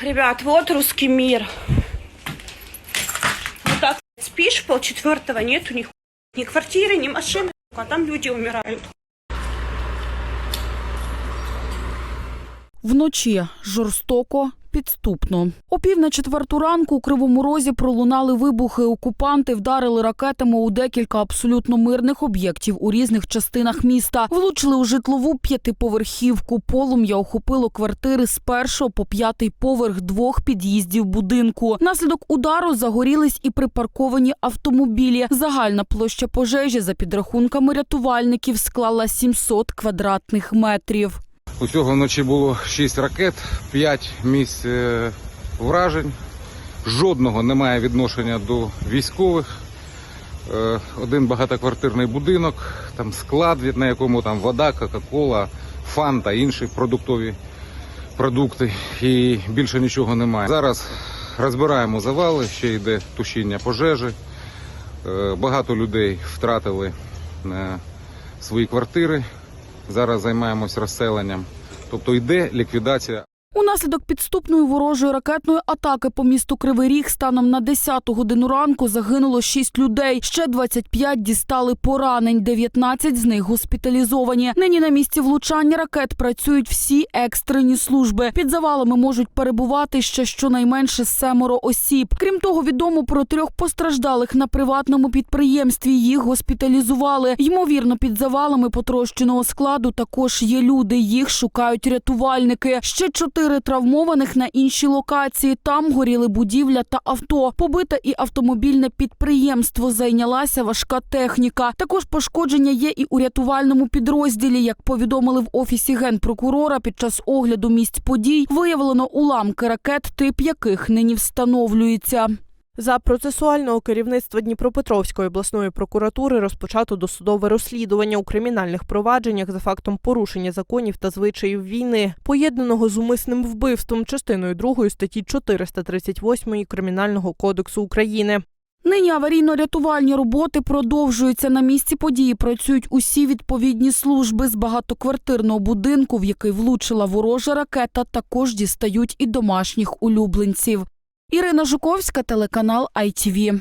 Ребят, вот русский мир. Вот так спишь, полчетвертого нету ни, ху- ни квартиры, ни машины, а там люди умирают. Вночі жорстоко. Підступно о пів на четверту ранку у кривому розі пролунали вибухи. Окупанти вдарили ракетами у декілька абсолютно мирних об'єктів у різних частинах міста. Влучили у житлову п'ятиповерхівку. Полум'я охопило квартири з першого по п'ятий поверх двох під'їздів будинку. Наслідок удару загорілись і припарковані автомобілі. Загальна площа пожежі за підрахунками рятувальників склала 700 квадратних метрів. Усього вночі було 6 ракет, 5 місць е, вражень. Жодного немає відношення до військових. Е, Один багатоквартирний будинок, там склад, на якому там вода, Кока-Кола, фан та інші продуктові продукти. І більше нічого немає. Зараз розбираємо завали, ще йде тушіння пожежі. Е, Багато людей втратили свої квартири. Зараз займаємось розселенням. Тобто йде ліквідація Унаслідок підступної ворожої ракетної атаки по місту Кривий Ріг станом на 10 годину ранку загинуло 6 людей. Ще 25 дістали поранень, 19 з них госпіталізовані. Нині на місці влучання ракет працюють всі екстрені служби. Під завалами можуть перебувати ще щонайменше семеро осіб. Крім того, відомо про трьох постраждалих на приватному підприємстві. Їх госпіталізували. Ймовірно, під завалами потрощеного складу також є люди. Їх шукають рятувальники. Ще чотири травмованих на іншій локації. Там горіли будівля та авто. Побите і автомобільне підприємство. Зайнялася важка техніка. Також пошкодження є і у рятувальному підрозділі. Як повідомили в офісі генпрокурора, під час огляду місць подій виявлено уламки ракет, тип яких нині встановлюється. За процесуального керівництва Дніпропетровської обласної прокуратури розпочато досудове розслідування у кримінальних провадженнях за фактом порушення законів та звичаїв війни, поєднаного з умисним вбивством частиною 2 статті 438 Кримінального кодексу України. Нині аварійно-рятувальні роботи продовжуються. На місці події працюють усі відповідні служби з багатоквартирного будинку, в який влучила ворожа ракета. Також дістають і домашніх улюбленців. Ірина Жуковська, телеканал ITV.